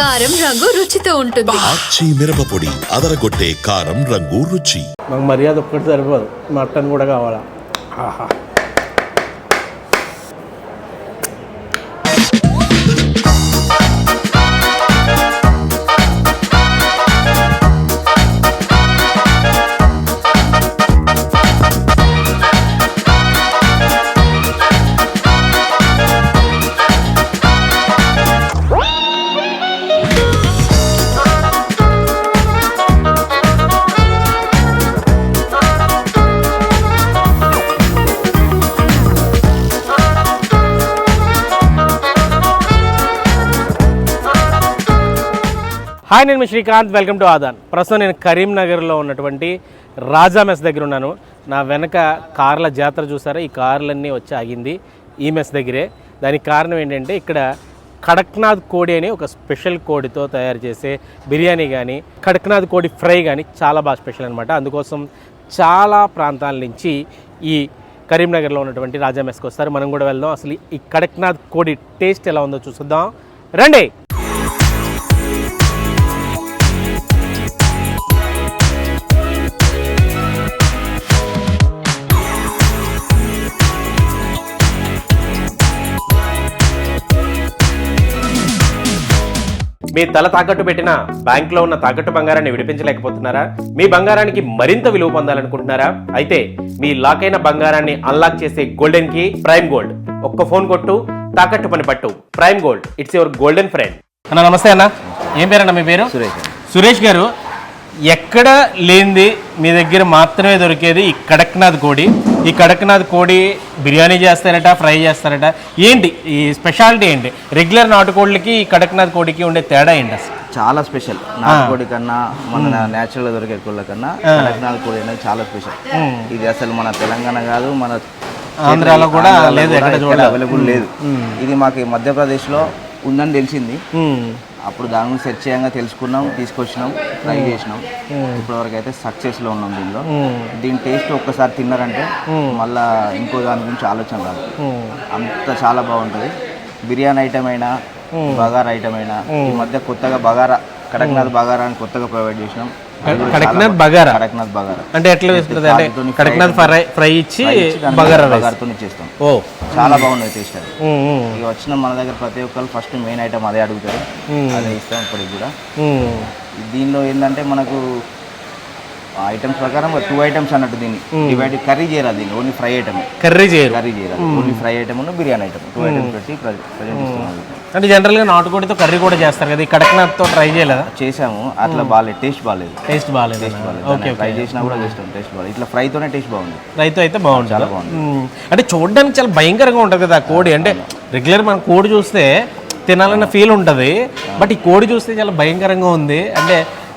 కారం రంగు రుచితో ఉంటుంది. ఆచి మిరపపొడి అదరగొట్టే కారం రంగు రుచి. మాకు మర్యాద ఒక్కటి సరిపోదు. మటన్ కూడా కావాలా? ఆహా. హాయ్ నేను మీ శ్రీకాంత్. Welcome to Aadan. ప్రస్తుతం నేను కరీంనగర్లో ఉన్నటువంటి రాజా మెస్ దగ్గర ఉన్నాను. నా వెనక కార్ల జాతర చూసారా? ఈ కార్లన్నీ వచ్చి ఆగింది ఈ మెస్ దగ్గరే. దానికి కారణం ఏంటంటే ఇక్కడ కడక్నాథ్ కోడి అని ఒక స్పెషల్ కోడితో తయారు చేసే బిర్యానీ కానీ కడక్నాథ్ కోడి ఫ్రై కానీ చాలా బాగా స్పెషల్ అనమాట అందుకోసం చాలా ప్రాంతాల నుంచి ఈ కరీంనగర్లో ఉన్నటువంటి రాజా మెస్కి వస్తారు. మనం కూడా వెళ్దాం. అసలు ఈ కడక్నాథ్ కోడి టేస్ట్ ఎలా ఉందో చూద్దాం రండి! మీ తల తాకట్టు పెట్టిన బ్యాంకులో ఉన్న తాకట్టు బంగారాన్ని విడిపించలేకపోతున్నారా? మీ బంగారానికి మరింత విలువ పొందాలనుకుంటున్నారా? అయితే మీ లాక్ అయిన బంగారాన్ని అన్లాక్ చేసే గోల్డెన్కి ప్రైమ్ గోల్డ్ ఒక్క ఫోన్ కొట్టు తాకట్టు పని పట్టు. Prime gold it's your golden friend అన్న నమస్తే అన్న. ఏం పేరన్న మీ పేరు? సురేష్ సురేష్ గారు ఎక్కడ లేనిది మీ దగ్గర మాత్రమే దొరికేది ఈ కడక్నాథ్ కోడి. ఈ కడక్నాథ్ కోడి బిర్యానీ చేస్తారట ఫ్రై చేస్తారట. ఏంటి? ఈ స్పెషాలిటీ ఏంటి? రెగ్యులర్ నాటుకోళ్ళకి ఈ కడక్నాథ్ కోడికి ఉండే తేడా ఏంటి అసలు? చాలా స్పెషల్. నాటుకోడి కన్నా మన నేచురల్గా దొరికే కోళ్ళ కన్నా కడక్నాథ్ కోడి అనేది చాలా స్పెషల్. ఇది అసలు మన తెలంగాణ కాదు మన ఆంధ్రాలో కూడా లేదు. అవైలబుల్ లేదు. ఇది మాకు మధ్యప్రదేశ్లో ఉందని తెలిసింది. అప్పుడు దాని గురించి సెర్చ్ చేయంగా తెలుసుకున్నాం తీసుకొచ్చినాం ట్రై చేసినాం. ఇప్పటివరకు అయితే సక్సెస్లో ఉన్నాం దీనిలో. దీని టేస్ట్ ఒక్కసారి తిన్నారంటే మళ్ళా ఇంకో దాని గురించి ఆలోచన రాదు. అంత చాలా బాగుంటుంది. బిర్యానీ ఐటమ్ అయినా బగారా ఐటమ్ అయినా ఈ మధ్య కొత్తగా బగారా కడక్నాథ్ బగారా అని కొత్తగా ప్రొవైడ్ చేసినాం. కడక్నాథ్ బగారా? కడక్నాథ్ బగారా. అంటే ఎట్లా వేసుకుంటుంది అంటే కడక్నాథ్ ఫ్రై ఫ్రై ఇచ్చి బగారా బగారాతో చేస్తాం. ఓ. చాలా బాగున్నది టేస్ట్ అది. ఇక వచ్చిన మన దగ్గర ప్రతి ఒక్కరు ఫస్ట్ మెయిన్ ఐటమ్ అదే అడుగుతారు. అదే ఇస్తాం ఇప్పటికి కూడా. దీనిలో ఏంటంటే మనకు ఐటమ్స్ ప్రకారం టూ ఐటమ్స్ అన్నట్టు దీన్ని. డివైడ్ కర్రీ చేయరాదు దీన్ని. Only fry item. కర్రీ చేయరు. కర్రీ చేయరాదు. Only fry item biryani item. Two items పెట్టి ప్రజెంట్ ఇస్తున్నాం అంటే జనరల్గా నాటుకోడితో కర్రీ కూడా చేస్తారు కదా ఈ కడక్నాథ్తో ట్రై చేయలేదా? చేసాము అట్లా బాగాలేదు టేస్ట్ బాగాలేదు. టేస్ట్ బాగాలేదు? టేస్ట్ బాగాలేదు. ఓకే ఫ్రై చేసినా కూడా ఇష్టం టేస్ట్ బాగాలేదు. ఇట్లా ఫ్రైతోనే టేస్ట్ బాగుంది. రైతు అయితే బాగుంటుంది. చాలా బాగుంది. మ్మ్. అంటే చూడడానికి చాలా భయంకరంగా ఉంటుంది కదా కోడి. అంటే రెగ్యులర్ మనం కోడి చూస్తే తినాలన్న ఫీల్ ఉంటుంది బట్ ఈ కోడి చూస్తే చాలా భయంకరంగా ఉంది. అంటే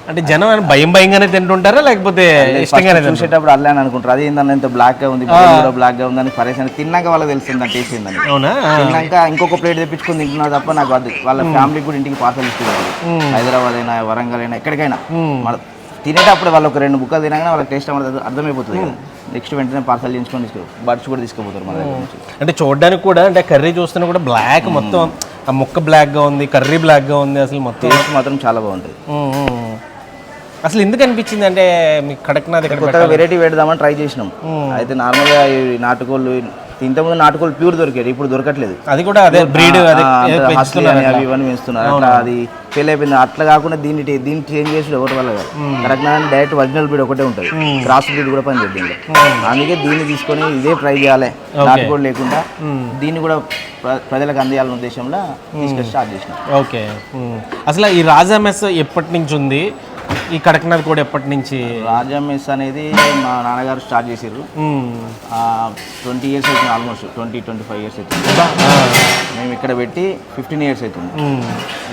అంటే జనం భయం భయంగానే తింటుంటారా? లేకపోతే ఇష్టంగానే? చూసేటప్పుడు అట్లా అని అనుకుంటారు. అది ఏంటన్నా ఇంత బ్లాక్గా ఉంది కూడా బ్లాక్గా ఉందని పరేషన్ తిన్నాక వాళ్ళకి తెలిసింది టేస్ట్ ఏందని. అవునా? తిన్నాక ఇంకొక ప్లేట్ తెప్పించుకొని తింటున్నారు తప్ప నాకు వద్దు వాళ్ళ ఫ్యామిలీకి కూడా ఇంటికి పార్సల్ ఇస్తున్నారు. హైదరాబాద్ అయినా వరంగల్ అయినా ఎక్కడికైనా. తినేటప్పుడు వాళ్ళు ఒక రెండు బుక్కలు తినగానే వాళ్ళకి టేస్ట్ అర్థం- అర్థమైపోతుంది నెక్స్ట్ వెంటనే పార్సల్ చేయించుకొని బడ్స్ కూడా తీసుకుపోతారు మన దగ్గర నుంచి. అంటే చూడడానికి కూడా అంటే కర్రీ చూస్తున్నా కూడా బ్లాక్ మొత్తం. ఆ ముక్క బ్లాక్గా ఉంది కర్రీ బ్లాక్గా ఉంది అసలు మొత్తం. మాత్రం చాలా బాగుంటుంది. అసలు ఎందుకు అనిపించింది అంటే మీకు కడక్నాథ్ ఇక్కడ కొత్తగా వెరైటీ పెడదామని ట్రై చేసినాం. అయితే నార్మల్గా ఈ నాటుకోళ్ళు ఇంతకుముందు నాటుకోళ్ళు ప్యూర్ దొరికేది ఇప్పుడు దొరకట్లేదు. అది కూడా అదే బ్రీడ్. అవి ఇవన్నీ పెంచుతున్నారు. అది ఫెయిల్ అయిపోయింది. అట్లా కాకుండా దీన్ని దీన్ని చేంజ్ చేసి ఒకటి వల్ల కాదు. కరెక్ట్ డైరెక్ట్ ఒరిజినల్ బ్రీడ్ ఒకటే ఉంటుంది. క్రాస్ బ్రీడ్ కూడా పని చేద్దాం అందుకే దీన్ని తీసుకొని ఇదే ట్రై చేయాలి. నాటుకోడి లేకుండా దీన్ని కూడా ప్ర- ప్రజలకు అందియాలనే ఉద్దేశంలో తీసుకొని స్టార్ట్ చేసినాం. ఓకే. అసలు ఈ రాజా మెస్ ఎప్పటి నుంచి ఉంది? ఈ కడక్నాథ్ కూడా ఎప్పటి నుంచి? రాజా మెస్ అనేది మా నాన్నగారు స్టార్ట్ చేసారు. ట్వంటీ ఇయర్స్ అవుతుంది almost. Twenty twenty five years అవుతుంది మేము ఇక్కడ పెట్టి ఫిఫ్టీన్ ఇయర్స్ అవుతుంది.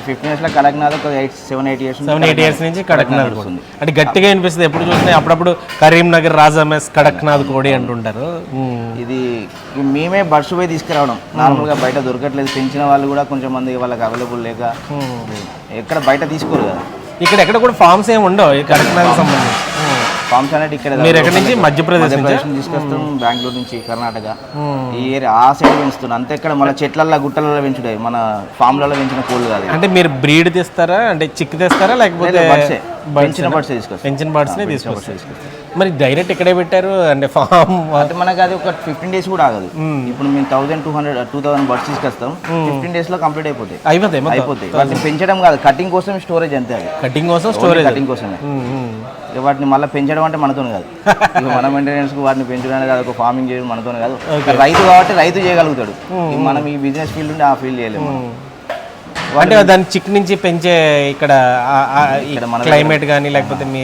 ఫిఫ్టీన్ ఇయర్స్లో కడక్నాథ్ ఒక eight seven eight years seven eight years నుంచి కడక్నాథ్ కూడా. వస్తుంది. అంటే గట్టిగా అనిపిస్తుంది. ఎప్పుడు చూసినా అప్పుడప్పుడు కరీంనగర్ రాజా మెస్ కడక్నాథ్ కోడి అంటుంటారు. ఇది మేమే బడ్స్ పోయి తీసుకురావడం. నార్మల్గా బయట దొరకట్లేదు. పెంచిన వాళ్ళు కూడా కొంచెం మంది వాళ్ళకి అవైలబుల్ లేక ఎక్కడ బయట తీసుకోరు కదా. ఇక్కడ ఎక్కడ కూడా ఫార్మ్స్ ఏమి ఉండవు ఈ కడక్నాథ్ సంబంధించి. మ్మ్. ఫార్మ్స్ అనేది ఇక్కడ మీరు ఎక్కడి నుంచి? మధ్యప్రదేశ్ నుంచా? నుంచి తీసుకొస్తాం బెంగళూరు నుంచి కర్ణాటక. ఈ ఏరియా ఆ సైడ్ పెంచుతున్నాం. అంతే ఇక్కడ మన చెట్లల్లో గుట్టలలో పెంచుడే మన ఫామ్లలో పెంచిన కోళ్ళు కాదు. అంటే మీరు బ్రీడ్ తెస్తారా? అంటే చిక్ తెస్తారా? లేకపోతే పెంచిన ఏ తీసుకొస్తాం. పెంచిన బర్డ్స్ నే తీసుకొస్తారు. మరి డైరెక్ట్ ఇక్కడే పెట్టారు? అంటే ఫామ్ అంటే మనకి అది ఒక ఫిఫ్టీన్ డేస్ కూడా ఆగదు. ఇప్పుడు మేము thousand two hundred two thousand birds తీసుకొస్తాం. ఫిఫ్టీన్ డేస్లో కంప్లీట్ అయిపోతాయి. అయిపోతాయి అయిపోతాయి. వాటిని పెంచడం కాదు కటింగ్ కోసం స్టోరేజ్ అంతే అది. కటింగ్ కోసం స్టోరేజ్ కటింగ్ కోసమే. ఇక వాటిని మళ్ళీ పెంచడం అంటే మనతో కాదు. మన మెయింటెనెన్స్ వాటిని పెంచడం కాదు ఒక ఫార్మింగ్ చేయడం మనతో కాదు. రైతు కాబట్టి రైతు చేయగలుగుతాడు. మనం ఈ బిజినెస్ ఫీల్డ్ ఉండి ఆ ఫీల్డ్ చేయలేము. అంటే దాని చిక్ నుంచి పెంచే ఇక్కడ క్లైమేట్ కానీ లేకపోతే మీ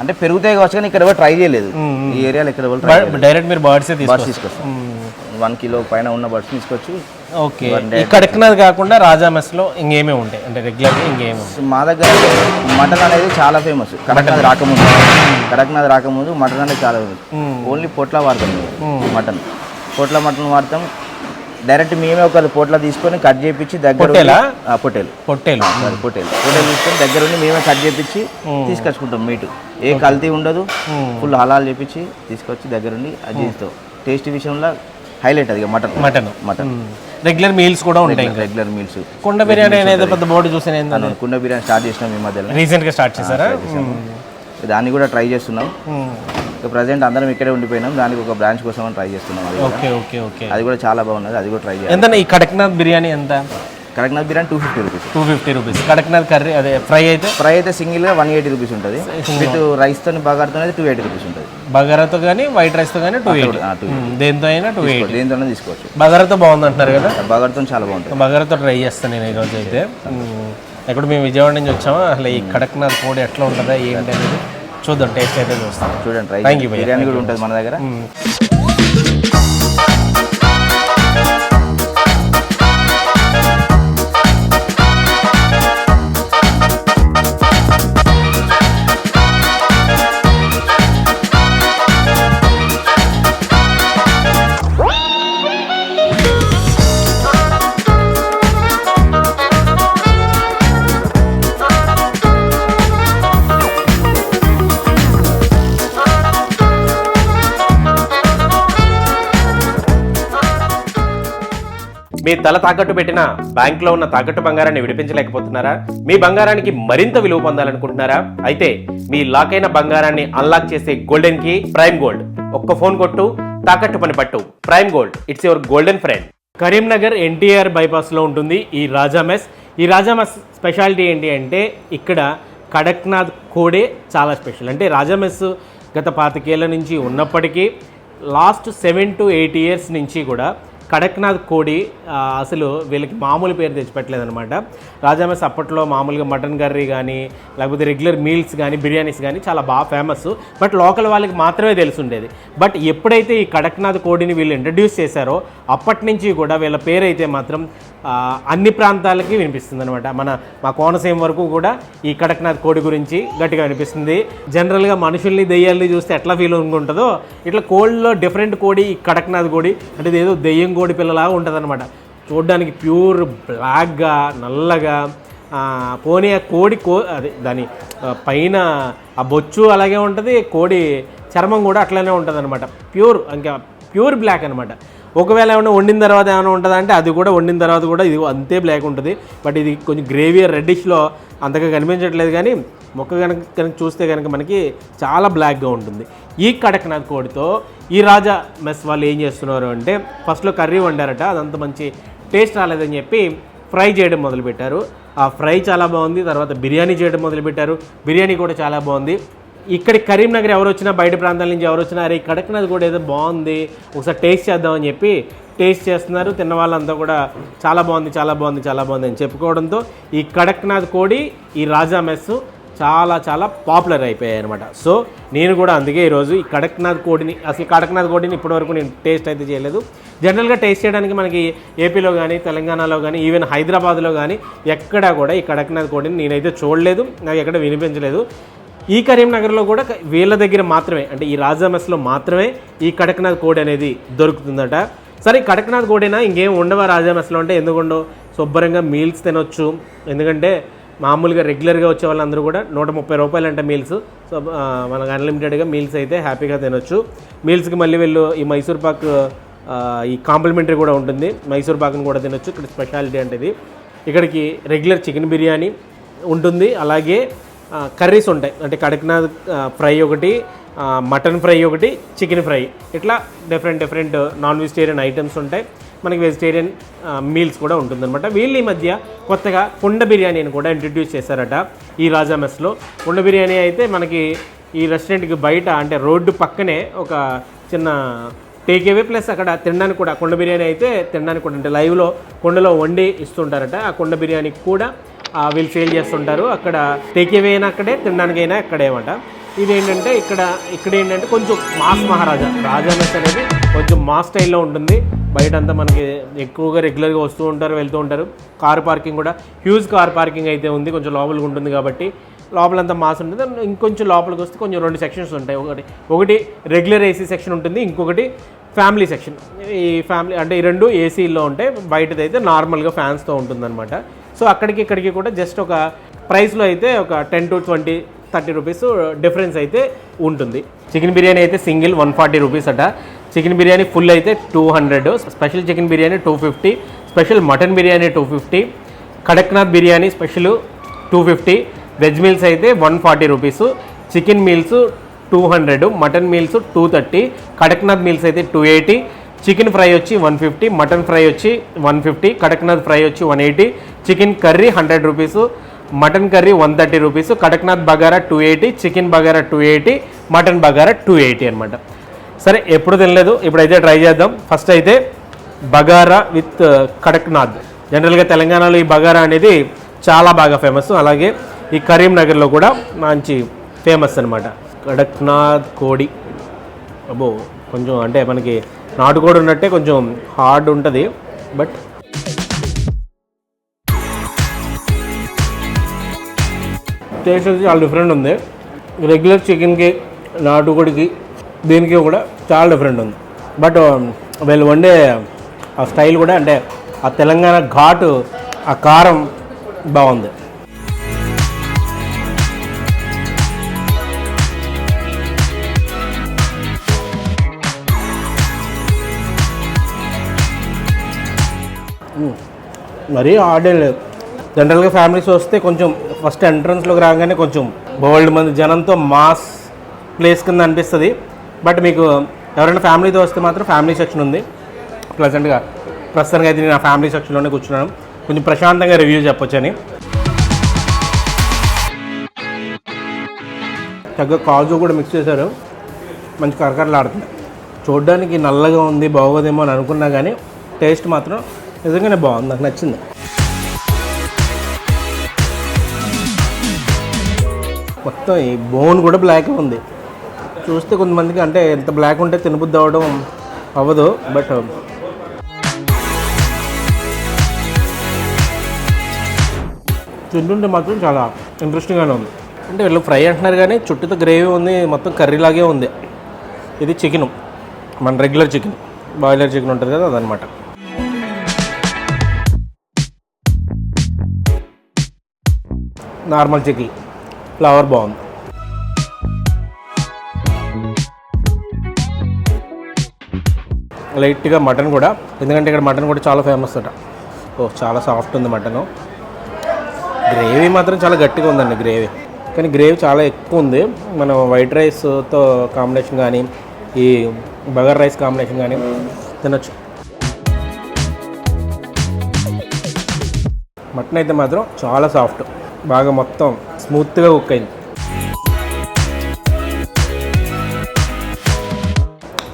అంటే పెరుగుతాయి కావచ్చు కానీ ఇక్కడ ఎవరు ట్రై చేయలేదు. ఈ ఏరియాలో ఇక్కడ ఎవరు డైరెక్ట్ మీరు బర్డ్స్ బర్డ్స్ తీసుకొస్తాం వన్ కిలో పైన ఉన్న బర్డ్స్ తీసుకొచ్చి. ఓకే. ఈ కడక్నాథ్ కాకుండా రాజా మెస్లో ఇంకేమేమి ఉంటాయి? అంటే రెగ్యులర్ ఇంకేమి మా దగ్గర మటన్ అనేది చాలా ఫేమస్ కడక్నాథ్ రాకముందు. కడక్నాథ్ రాకముందు మటన్ అనేది చాలా ఫేమస్ ఓన్లీ పొట్ల వాడతాం మటన్. పొట్ల మటన్ వాడతాం. డైరెక్ట్ మేమే ఒక పొట్ల తీసుకొని కట్ చేపించి దగ్గర పొట్టేలా? పొట్టేలు. పొట్టేలు. సారీ పొట్టేలు. పొట్టేలు తీసుకొని దగ్గర ఉండి మేమే కట్ చేపించి తీసుకొచ్చుకుంటాం మీట్. ఏ కల్తీ ఉండదు. ఫుల్ హలాల్ చేపించి తీసుకొచ్చి దగ్గర ఉండి అది చేస్తాం టేస్ట్ విషయంలో హైలైట్ అది mutton. Mutton. Mutton. Regular meals కూడా ఉంటాయి రెగ్యులర్ మీల్స్ కుండ బిర్యానీ అనేది పెద్ద బోర్డు చూసాను కుండ బిర్యానీ స్టార్ట్ చేసినాం ఈ మధ్యలో. రీసెంట్గా స్టార్ట్ చేశారా? దాన్ని కూడా ట్రై చేస్తున్నాం. ప్రజెంట్ అందరం ఇక్కడే ఉండిపోయినాం. దానికి ఒక బ్రాంచ్ కోసం ట్రై చేస్తున్నాం అది కూడా. Okay okay okay. అది కూడా చాలా బాగున్నది. అది కూడా ట్రై చేయాలి. ఎంత ఈ కడక్నాథ్ బిర్యానీ ఎంత? Kadaknath biryani two fifty rupees two fifty rupees Kadaknath curry అదే ఫ్రై అయితే? ఫ్రై అయితే సింగిల్గా వన్ ఎయిటీ రూపీస్ ఉంటుంది విత్ రైస్తో బగార్తో అయితే టూ ఎయిటీ రూపీస్ ఉంటుంది. బగారాతో కానీ వైట్ రైస్తో కానీ టూ ఎయిటీ దేంతో అయినా టూ ఎయిటీ దేంతోనే తీసుకోవచ్చు. బగారాతో బాగుంది అంటున్నారు కదా బగార్తో చాలా బాగుంటుంది. బగారాతో ట్రై చేస్తాను నేను ఈరోజు అయితే. ఎక్కడ మేము విజయవాడ నుంచి వచ్చామో? అసలు ఈ కడక్నాథ్ కోడి ఎట్లా ఉంటుందా ఏంటి అనేది చూద్దాం టేస్ట్ అయితే చూస్తాం. చూడండి ట్రై you, భయ్యా. బిర్యానీ కూడా ఉంటుంది మన దగ్గర. మీ తల తాకట్టు పెట్టిన బ్యాంకులో ఉన్న తాకట్టు బంగారాన్ని విడిపించలేకపోతున్నారా? మీ బంగారానికి మరింత విలువ పొందాలనుకుంటున్నారా? అయితే మీ లాక్ అయిన బంగారాన్ని అన్లాక్ చేసే గోల్డెన్కి ప్రైమ్ గోల్డ్ ఒక్క ఫోన్ కొట్టు తాకట్టు పని పట్టు. Prime gold it's your golden friend Karimnagar NTR బైపాస్లో ఉంటుంది ఈ రాజా మెస్. ఈ రాజా మెస్ స్పెషాలిటీ ఏంటి అంటే ఇక్కడ కడక్నాథ్ కోడే చాలా స్పెషల్. అంటే రాజా మెస్ గత పాతికేళ్ళ నుంచి ఉన్నప్పటికీ last seven to eight years నుంచి కూడా కడక్నాథ్ కోడి అసలు వీళ్ళకి మామూలు పేరు తెచ్చిపెట్టలేదన్నమాట. రాజామెస్ అప్పట్లో మామూలుగా మటన్ కర్రీ కానీ లేకపోతే రెగ్యులర్ మీల్స్ కానీ బిర్యానీస్ కానీ చాలా బాగా ఫేమస్ బట్ లోకల్ వాళ్ళకి మాత్రమే తెలిసి ఉండేది బట్ ఎప్పుడైతే ఈ కడక్నాథ్ కోడిని వీళ్ళు ఇంట్రడ్యూస్ చేశారో అప్పటి నుంచి కూడా వీళ్ళ పేరు అయితే మాత్రం అన్ని ప్రాంతాలకి వినిపిస్తుంది అనమాట మన మా కోనసీమ వరకు కూడా ఈ కడక్నాథ్ కోడి గురించి గట్టిగా వినిపిస్తుంది. జనరల్గా మనుషుల్ని దెయ్యాల్ని చూస్తే ఎట్లా ఫీల్ ఉంటుందో ఇట్లా కోడిలో డిఫరెంట్ కోడి ఈ కడక్నాథ్ కోడి అంటే ఏదో దెయ్యం కోడి పిల్లలాగా ఉంటుంది అనమాట చూడడానికి ప్యూర్ బ్లాక్గా నల్లగా పోనీ ఆ కోడి కో అదే దాని పైన ఆ బొచ్చు అలాగే ఉంటుంది కోడి చర్మం కూడా అట్లానే ఉంటుంది అనమాట ప్యూర్ ఇంకా ప్యూర్ బ్లాక్ అనమాట ఒకవేళ ఏమైనా వండిన తర్వాత ఏమైనా ఉంటుందా అంటే అది కూడా వండిన తర్వాత కూడా ఇది అంతే బ్లాక్ ఉంటుంది. బట్ ఇది కొంచెం గ్రేవీ రెడ్డిష్లో అంతగా కనిపించట్లేదు కానీ మొక్క కనుక కనుక చూస్తే కనుక మనకి చాలా బ్లాక్గా ఉంటుంది. ఈ కడక్నాథ్ కోడితో ఈ రాజా మెస్ వాళ్ళు ఏం చేస్తున్నారు అంటే ఫస్ట్లో కర్రీ వండారట అదంత మంచి టేస్ట్ రాలేదని చెప్పి ఫ్రై చేయడం మొదలుపెట్టారు. ఆ ఫ్రై చాలా బాగుంది తర్వాత బిర్యానీ చేయడం మొదలుపెట్టారు. బిర్యానీ కూడా చాలా బాగుంది. ఇక్కడ కరీంనగర్ ఎవరు వచ్చినా బయట ప్రాంతాల నుంచి ఎవరు వచ్చినా అరే కడక్నాథ్ కూడా ఏదో బాగుంది ఒకసారి టేస్ట్ చేద్దామని చెప్పి టేస్ట్ చేస్తున్నారు తిన్న వాళ్ళంతా కూడా చాలా బాగుంది చాలా బాగుంది చాలా బాగుంది అని చెప్పుకోవడంతో ఈ కడక్నాథ్ కోడి ఈ రాజా మెస్ చాలా చాలా పాపులర్ అయిపోయాయి అనమాట సో నేను కూడా అందుకే ఈరోజు ఈ కడక్నాథ్ కోడిని అసలు కడక్నాథ్ కోడిని ఇప్పటివరకు నేను టేస్ట్ అయితే చేయలేదు. జనరల్గా టేస్ట్ చేయడానికి మనకి ఏపీలో కానీ తెలంగాణలో కానీ ఈవెన్ హైదరాబాద్లో కానీ ఎక్కడా కూడా ఈ కడక్నాథ్ కోడిని నేనైతే చూడలేదు నాకు ఎక్కడ వినిపించలేదు. ఈ కరీంనగర్లో కూడా వీళ్ళ దగ్గర మాత్రమే అంటే ఈ రాజా మెస్లో మాత్రమే ఈ కడక్నాథ్ కోడి అనేది దొరుకుతుందట. సరే కడక్నాథ్ కోడైనా? ఇంకేం ఉండవా రాజా మెస్లో అంటే? ఎందుకు శుభ్రంగా మీల్స్ తినొచ్చు. ఎందుకంటే మామూలుగా రెగ్యులర్గా వచ్చే వాళ్ళందరూ కూడా నూట ముప్పై రూపాయలు అంటే మీల్స్ సో మనకు అన్లిమిటెడ్గా మీల్స్ అయితే హ్యాపీగా తినొచ్చు. మీల్స్కి మళ్ళీ వెళ్ళు ఈ మైసూర్ పాక్ ఈ కాంప్లిమెంటరీ కూడా ఉంటుంది. మైసూర్ పాక్ని కూడా తినొచ్చు. ఇక్కడ స్పెషాలిటీ అంటే ఇది. ఇక్కడికి రెగ్యులర్ చికెన్ బిర్యానీ ఉంటుంది. అలాగే కర్రీస్ ఉంటాయి. అంటే కడక్నాథ్ ఫ్రై ఒకటి మటన్ ఫ్రై ఒకటి చికెన్ ఫ్రై. ఇట్లా different different non vegetarian items ఉంటాయి. మనకి వెజిటేరియన్ మీల్స్ కూడా ఉంటుందన్నమాట. వీళ్ళు ఈ మధ్య కొత్తగా కుండ బిర్యానీని కూడా ఇంట్రడ్యూస్ చేశారట ఈ రాజా మెస్లో. కుండ బిర్యానీ అయితే మనకి ఈ రెస్టారెంట్కి బయట అంటే రోడ్డు పక్కనే ఒక చిన్న టేక్ అవే ప్లస్ అక్కడ తినడానికి కూడా కుండ బిర్యానీ అయితే తినడానికి కూడా అంటే లైవ్లో కుండలో వండి ఇస్తుంటారట. ఆ కుండ బిర్యానీకి కూడా వీళ్ళు సేల్ చేస్తుంటారు. అక్కడ టేక్ అయినా అక్కడే తినడానికైనా అక్కడే అనమాట ఇదేంటంటే ఇక్కడ ఇక్కడ ఏంటంటే కొంచెం మాస్ మహారాజా. రాజా మెస్ అనేది కొంచెం మాస్ స్టైల్లో ఉంటుంది. బయట అంతా మనకి ఎక్కువగా రెగ్యులర్గా వస్తూ ఉంటారు వెళ్తూ ఉంటారు. కార్ పార్కింగ్ కూడా హ్యూజ్ కార్ పార్కింగ్ అయితే ఉంది. కొంచెం లోపలికి ఉంటుంది కాబట్టి లోపలంతా మాస్ ఉంటుంది. ఇంకొంచెం లోపలికి వస్తే కొంచెం రెండు సెక్షన్స్ ఉంటాయి. ఒకటి ఒకటి రెగ్యులర్ ఏసీ సెక్షన్ ఉంటుంది. ఇంకొకటి ఫ్యామిలీ సెక్షన్ ఈ ఫ్యామిలీ అంటే ఈ రెండు ఏసీలో ఉంటాయి. బయటది అయితే నార్మల్గా ఫ్యాన్స్తో ఉంటుందన్నమాట. సో అక్కడికి ఇక్కడికి కూడా జస్ట్ ఒక ప్రైస్లో అయితే ఒక ten to twenty thirty rupees difference అయితే ఉంటుంది. చికెన్ బిర్యానీ అయితే సింగిల్ వన్ ఫార్టీ రూపీస్ అట. చికెన్ బిర్యానీ ఫుల్ అయితే two hundred. Special chicken biryani two fifty. Special mutton biryani two fifty. Kadaknath biryani special two fifty. Veg meals అయితే one forty rupees. Chicken meals two hundred. Mutton meals two thirty. Kadaknath meals అయితే two eighty. Chicken fry వచ్చి one fifty mutton fry వచ్చి one fifty Kadaknath fry వచ్చి one eighty chicken curry hundred rupees mutton curry one thirty rupees Kadaknath bagara two eighty chicken bagara two eighty mutton bagara two eighty అనమాట సరే ఎప్పుడు తినలేదు ఇప్పుడైతే try చేద్దాం. First అయితే bagara with uh, Kadaknath. జనరల్గా తెలంగాణలో ఈ బగారా అనేది చాలా బాగా ఫేమస్. అలాగే ఈ కరీంనగర్లో కూడా మంచి ఫేమస్ అనమాట కడక్నాథ్ కోడి. అబ్బో కొంచెం అంటే మనకి నాటుకోడి ఉన్నట్టే కొంచెం హార్డ్ ఉంటుంది బట్ టేస్ట్ వచ్చి చాలా డిఫరెంట్ ఉంది. రెగ్యులర్ చికెన్కి నాటుకోడికి దీనికి కూడా చాలా డిఫరెంట్ ఉంది. బట్ వీళ్ళు వండే ఆ స్టైల్ కూడా అంటే ఆ తెలంగాణ ఘాటు ఆ కారం బాగుంది. మరీ ఆడే లేదు. జనరల్గా ఫ్యామిలీస్ వస్తే కొంచెం ఫస్ట్ ఎంట్రన్స్లోకి రాగానే కొంచెం బోల్డ్ మంది జనంతో మాస్ ప్లేస్ కింద అనిపిస్తుంది. బట్ మీకు ఎవరైనా ఫ్యామిలీతో వస్తే మాత్రం ఫ్యామిలీ సెక్షన్ ఉంది. ప్లెజెంట్గా ప్రస్తుతానికి అయితే నేను ఆ ఫ్యామిలీ సెక్షన్లోనే కూర్చున్నాను. కొంచెం ప్రశాంతంగా రివ్యూ చెప్పొచ్చని చక్కగా కాజు కూడా మిక్స్ చేశారు. మంచి కరకరలాడుతుంది. చూడడానికి నల్లగా ఉంది బాగోదేమో అని అనుకున్నా కానీ టేస్ట్ మాత్రం నిజంగానే బాగుంది నాకు నచ్చింది. మొత్తం ఈ బోన్ కూడా బ్లాక్ ఉంది. చూస్తే కొంతమందికి అంటే ఎంత బ్లాక్ ఉంటే తినబుద్ధి అవ్వడం అవ్వదు బట్ తింటుంటే మాత్రం చాలా ఇంట్రెస్టింగ్గానే ఉంది. అంటే వీళ్ళు ఫ్రై అంటున్నారు కానీ చుట్టూతో గ్రేవీ ఉంది మొత్తం కర్రీ లాగే ఉంది. ఇది చికెన్ మన రెగ్యులర్ చికెన్ బాయిలర్ చికెన్ ఉంటుంది కదా అదనమాట నార్మల్ చికెన్. ఫ్లవర్ బాగుంది. లైట్గా మటన్ కూడా ఎందుకంటే ఇక్కడ మటన్ కూడా చాలా ఫేమస్ అట. ఓ చాలా సాఫ్ట్ ఉంది మటను. గ్రేవీ మాత్రం చాలా గట్టిగా ఉందండి గ్రేవీ కానీ గ్రేవీ చాలా ఎక్కువ ఉంది. మనం వైట్ రైస్తో కాంబినేషన్ కానీ ఈ బగర్ రైస్ కాంబినేషన్ కానీ తినొచ్చు. మటన్ అయితే మాత్రం చాలా సాఫ్ట్ బాగా మొత్తం స్మూత్గా కుక్ అయింది.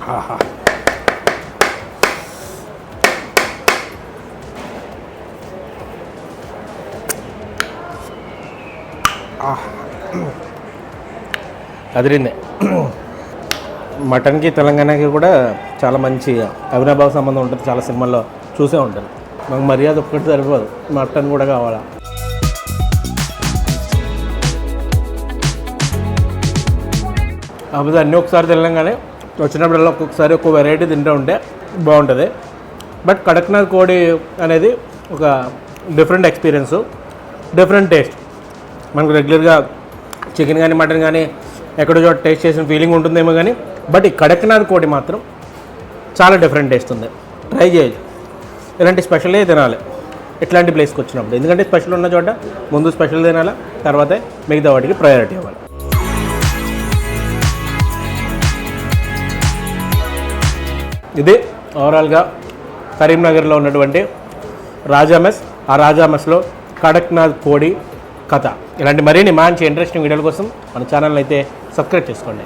ఆహా. మటన్కి తెలంగాణకి కూడా చాలా మంచి అవినాభావ సంబంధం ఉంటుంది. చాలా సినిమాల్లో చూసే ఉంటాను మాకు మర్యాద ఒక్కటి సరిపోదు. మటన్ కూడా కావాలా? కాకపోతే అన్నీ ఒకసారి తినగానే వచ్చినప్పుడల్లా ఒక్కొక్కసారి ఒక్కో వెరైటీ తింటూ ఉంటే బాగుంటుంది. బట్ కడక్నాథ్ కోడి అనేది ఒక డిఫరెంట్ ఎక్స్పీరియన్స్ డిఫరెంట్ టేస్ట్ మనకు రెగ్యులర్గా చికెన్ కానీ మటన్ కానీ ఎక్కడో చోట టేస్ట్ చేసిన ఫీలింగ్ ఉంటుందేమో కానీ బట్ ఈ కడక్నాథ్ కోడి మాత్రం చాలా డిఫరెంట్ టేస్ట్ ఉంది. ట్రై చేయొచ్చు ఇలాంటి స్పెషలే తినాలి. ఇట్లాంటి ప్లేస్కి వచ్చినప్పుడు. ఎందుకంటే స్పెషల్ ఉన్న చోట ముందు స్పెషల్ తినాలి తర్వాతే మిగతా వాటికి ప్రయారిటీ ఇవ్వాలి. ఇది ఓవరాల్గా కరీంనగర్లో ఉన్నటువంటి రాజా మెస్ ఆ రాజా మెస్లో కడక్నాథ్ కోడి కథ. ఇలాంటి మరిన్ని మంచి ఇంట్రెస్టింగ్ వీడియోల కోసం మన ఛానల్ అయితే సబ్స్క్రైబ్ చేసుకోండి.